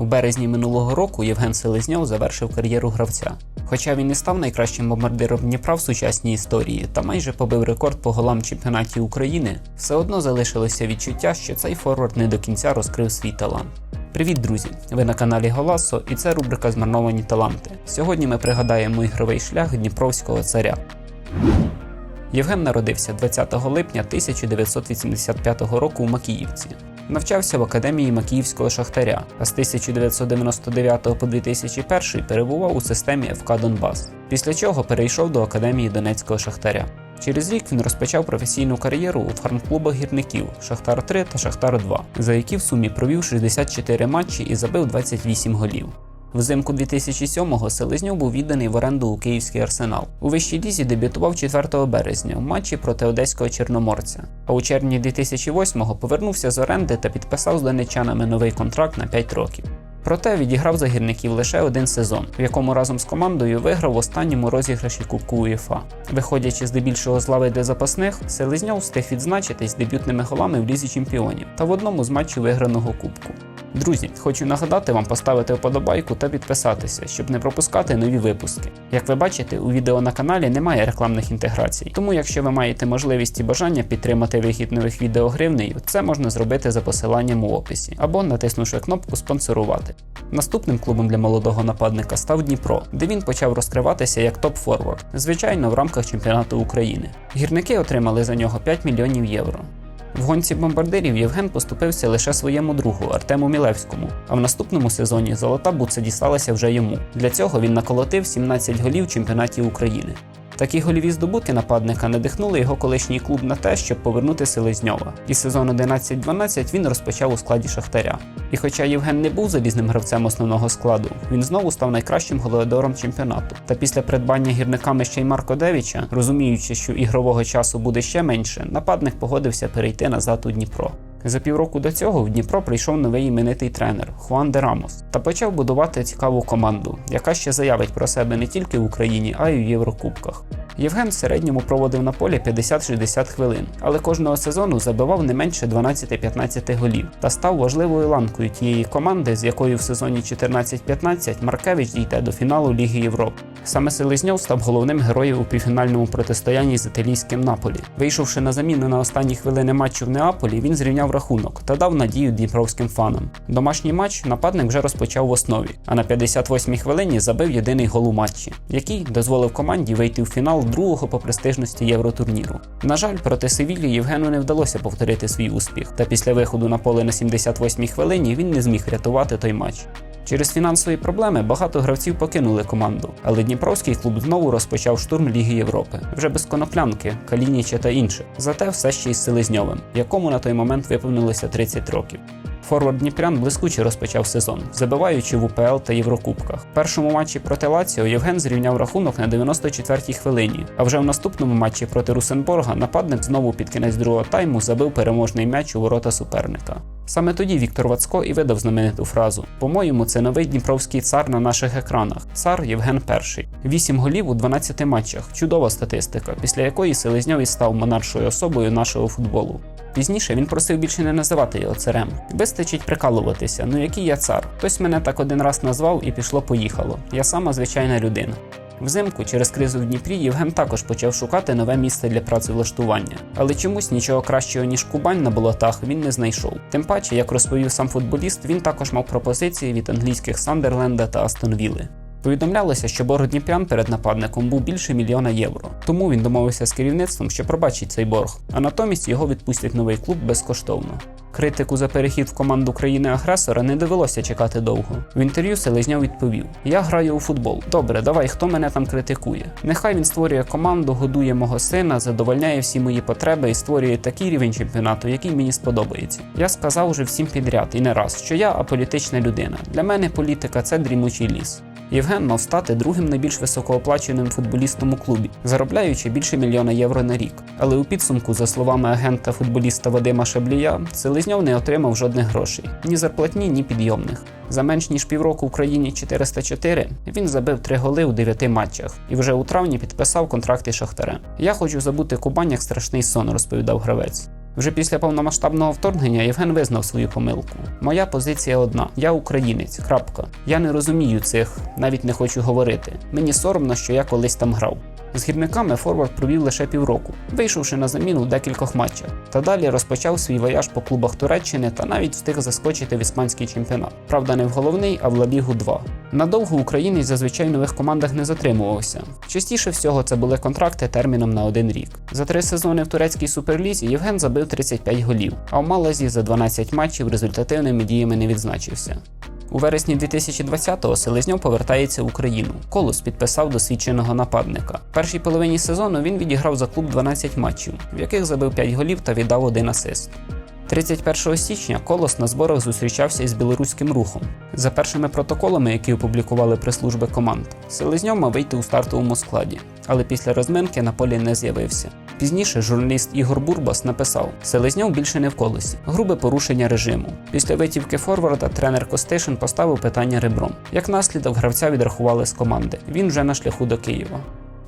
У березні минулого року Євген Селезньов завершив кар'єру гравця. Хоча він не став найкращим бомбардиром Дніпра в сучасній історії та майже побив рекорд по голам в чемпіонаті України, все одно залишилося відчуття, що цей форвард не до кінця розкрив свій талант. Привіт, друзі! Ви на каналі Голасо і це рубрика Змарновані таланти. Сьогодні ми пригадаємо ігровий шлях Дніпровського царя. Євген народився 20 липня 1985 року у Макіївці. Навчався в академії Макіївського шахтаря, а з 1999 по 2001 перебував у системі ФК Донбас, після чого перейшов до академії Донецького шахтаря. Через рік він розпочав професійну кар'єру у фармклубах гірників Шахтар 3 та Шахтар 2, за які в сумі провів 64 матчі і забив 28 голів. Взимку 2007-го Селезньов був відданий в оренду у Київський арсенал. У вищій лізі дебютував 4 березня в матчі проти одеського чорноморця. А у червні 2008-го повернувся з оренди та підписав з донечанами новий контракт на 5 років. Проте відіграв за гірників лише один сезон, в якому разом з командою виграв в останньому розіграші Кубку УЄФА. Виходячи здебільшого з лави для запасних, Селезньов встиг відзначитись дебютними голами в лізі чемпіонів та в одному з матчів виграного кубку. Друзі, хочу нагадати вам поставити вподобайку та підписатися, щоб не пропускати нові випуски. Як ви бачите, у відео на каналі немає рекламних інтеграцій, тому якщо ви маєте можливість і бажання підтримати вихід нових відео гривнею, це можна зробити за посиланням у описі або натиснувши кнопку спонсорувати. Наступним клубом для молодого нападника став Дніпро, де він почав розкриватися як топ-форвард, звичайно, в рамках чемпіонату України. Гірники отримали за нього 5 мільйонів євро. В гонці бомбардирів Євген поступився лише своєму другу Артему Мілевському, а в наступному сезоні золота буца дісталася вже йому. Для цього він наколотив 17 голів чемпіонаті України. Такі гольові здобутки нападника надихнули його колишній клуб на те, щоб повернути Селезньова. І сезон 11-12 він розпочав у складі Шахтаря. І хоча Євген не був залізним гравцем основного складу, він знову став найкращим голеодором чемпіонату. Та після придбання гірниками ще й Марко Девіча, розуміючи, що ігрового часу буде ще менше, нападник погодився перейти назад у Дніпро. За півроку до цього в Дніпро прийшов новий іменитий тренер Хуан де Рамос та почав будувати цікаву команду, яка ще заявить про себе не тільки в Україні, а й у Єврокубках. Євген в середньому проводив на полі 50-60 хвилин, але кожного сезону забивав не менше 12-15 голів та став важливою ланкою тієї команди, з якою в сезоні 14-15 Маркевич дійде до фіналу Ліги Європи. Саме Селезньов став головним героєм у півфінальному протистоянні з італійським Наполі. Вийшовши на заміну на останні хвилини матчу в Неаполі, він зрівняв рахунок та дав надію дніпровським фанам. Домашній матч нападник вже розпочав в основі, а на 58-й хвилині забив єдиний гол у матчі, який дозволив команді вийти в фінал другого по престижності євротурніру. На жаль, проти Севілі Євгену не вдалося повторити свій успіх, та після виходу на поле на 78-й хвилині він не зміг рятувати той матч. Через фінансові проблеми багато гравців покинули команду, але Дніпровський клуб знову розпочав штурм Ліги Європи, вже без коноплянки, Калініча та інших, зате все ще із Селезньовим, якому на той момент виповнилося 30 років. Форвард Дніпрян блискуче розпочав сезон, забиваючи в УПЛ та Єврокубках. В першому матчі проти Лаціо Євген зрівняв рахунок на 94-й хвилині. А вже в наступному матчі проти Русенборга нападник знову під кінець другого тайму забив переможний м'яч у ворота суперника. Саме тоді Віктор Вацко і видав знамениту фразу: По-моєму, це новий дніпровський цар на наших екранах. Цар Євген І. Вісім голів у 12 матчах. Чудова статистика, після якої Селезньов і став монаршою особою нашого футболу. Пізніше він просив більше не називати його царем. Вистачить прикалуватися. Ну який я цар? Хтось мене так один раз назвав і пішло-поїхало. Я сама звичайна людина. Взимку через кризу в Дніпрі Євген також почав шукати нове місце для працевлаштування, але чомусь нічого кращого ніж Кубань на болотах він не знайшов. Тим паче, як розповів сам футболіст, він також мав пропозиції від англійських Сандерленда та Астон Вілли. Повідомлялося, що борг Дніпрян перед нападником був більше мільйона євро. Тому він домовився з керівництвом, що пробачить цей борг, а натомість його відпустять новий клуб безкоштовно. Критику за перехід в команду країни-агресора не довелося чекати довго. В інтерв'ю Селезняв відповів: Я граю у футбол. Добре, давай, хто мене там критикує. Нехай він створює команду, годує мого сина, задовольняє всі мої потреби і створює такий рівень чемпіонату, який мені сподобається. Я сказав уже всім підряд і не раз, що я аполітична людина. Для мене політика це дрімучий ліс. Євген мав стати другим найбільш високооплаченим футболістом у клубі, заробляючи більше мільйона євро на рік. Але у підсумку, за словами агента футболіста Вадима Шаблія, Селезньов не отримав жодних грошей ні зарплатні, ні підйомних. За менш ніж півроку в країні 404 він забив три голи у 9 матчах і вже у травні підписав контракт із. Я хочу забути Кубань як страшний сон, розповідав гравець. Вже після повномасштабного вторгнення Євген визнав свою помилку. Моя позиція одна: я українець. Крапка. Я не розумію цих, навіть не хочу говорити. Мені соромно, що я колись там грав. З гірниками Форвард провів лише півроку, вийшовши на заміну в декількох матчах. Та далі розпочав свій вояж по клубах Туреччини та навіть встиг заскочити в іспанський чемпіонат. Правда, не в головний, а в Ла Лігу 2. Надовго українець зазвичай в нових командах не затримувався. Частіше всього це були контракти терміном на один рік. За три сезони в турецькій суперлізі Євген забив 35 голів, а в Малазі за 12 матчів результативними діями не відзначився. У вересні 2020-го Селезньов повертається в Україну. Колос підписав досвідченого нападника. В першій половині сезону він відіграв за клуб 12 матчів, в яких забив 5 голів та віддав один асист. 31 січня Колос на зборах зустрічався із білоруським рухом. За першими протоколами, які опублікували прес-служби команд, Селезньов мав вийти у стартовому складі, але після розминки на полі не з'явився. Пізніше журналіст Ігор Бурбас написав: Селезняв більше не в колесі, грубе порушення режиму. Після витівки Форварда тренер Костишин поставив питання ребром. Як наслідок гравця відрахували з команди. Він вже на шляху до Києва.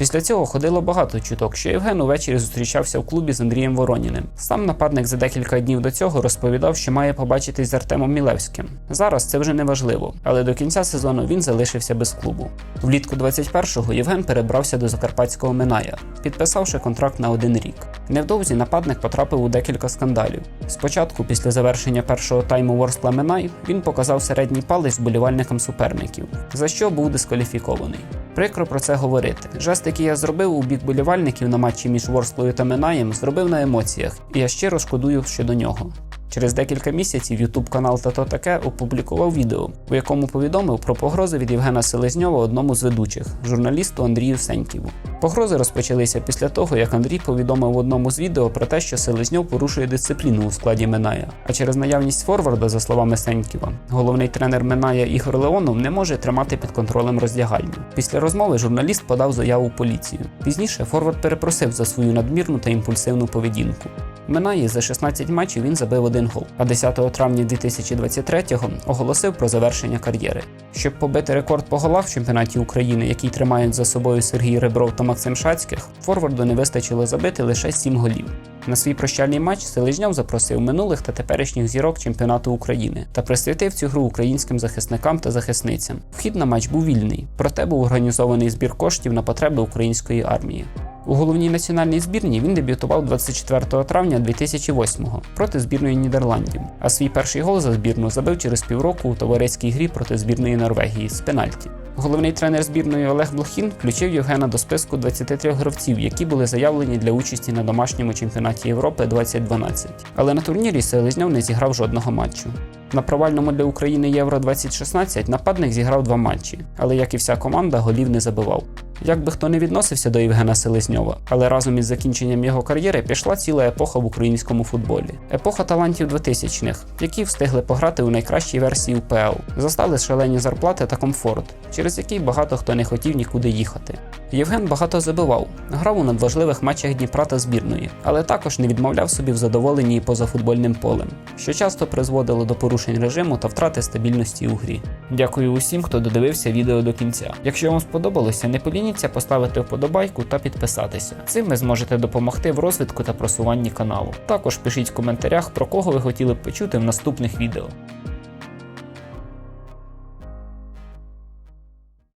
Після цього ходило багато чуток, що Євген увечері зустрічався в клубі з Андрієм Вороніним. Сам нападник за декілька днів до цього розповідав, що має побачитись з Артемом Мілевським. Зараз це вже не важливо, але до кінця сезону він залишився без клубу. Влітку 21-го Євген перебрався до закарпатського Миная, підписавши контракт на один рік. Невдовзі нападник потрапив у декілька скандалів. Спочатку, після завершення першого тайму Ворскла Минай, він показав середній палець вболівальникам суперників, за що був дискваліфікований. Прикро про це говорити. Жест, який я зробив у бік болівальників на матчі між Ворсклою та Минаєм, зробив на емоціях, і я щиро шкодую щодо нього. Через декілька місяців Ютуб канал Тато Таке опублікував відео, у якому повідомив про погрози від Євгена Селезньова одному з ведучих, журналісту Андрію Сеньківу. Погрози розпочалися після того, як Андрій повідомив в одному з відео про те, що Селезньов порушує дисципліну у складі Миная. А через наявність форварда, за словами Сеньківа, головний тренер Миная Ігор Леонов не може тримати під контролем роздягальню. Після розмови журналіст подав заяву поліцію. Пізніше форвард перепросив за свою надмірну та імпульсивну поведінку. В Минаї за 16 матчів він забив один гол, а 10 травня 2023-го оголосив про завершення кар'єри. Щоб побити рекорд по голах в чемпіонаті України, який тримають за собою Сергій Ребров та Максим Шацьких, форварду не вистачило забити лише 7 голів. На свій прощальний матч Селезньов запросив минулих та теперішніх зірок чемпіонату України та присвятив цю гру українським захисникам та захисницям. Вхід на матч був вільний, проте був організований збір коштів на потреби української армії. У головній національній збірні він дебютував 24 травня 2008-го проти збірної Нідерландів, а свій перший гол за збірну забив через півроку у товариській грі проти збірної Норвегії з пенальті. Головний тренер збірної Олег Блохін включив Євгена до списку 23 гравців, які були заявлені для участі на домашньому чемпіонаті Європи 2012. Але на турнірі Селезньов не зіграв жодного матчу. На провальному для України Євро 2016 нападник зіграв два матчі, але як і вся команда, голів не забивав. Як би хто не відносився до Євгена Селезньова, але разом із закінченням його кар'єри пішла ціла епоха в українському футболі. Епоха талантів 2000-х, які встигли пограти у найкращій версії УПЛ, застали шалені зарплати та комфорт, через який багато хто не хотів нікуди їхати. Євген багато забивав, грав у надважливих матчах Дніпра та збірної, але також не відмовляв собі в задоволенні і поза футбольним полем, що часто призводило до порушень режиму та втрати стабільності у грі. Дякую усім, хто додивився відео до кінця. Якщо вам сподобалося, не полініться поставити вподобайку та підписатися. Цим ви зможете допомогти в розвитку та просуванні каналу. Також пишіть в коментарях, про кого ви хотіли б почути в наступних відео.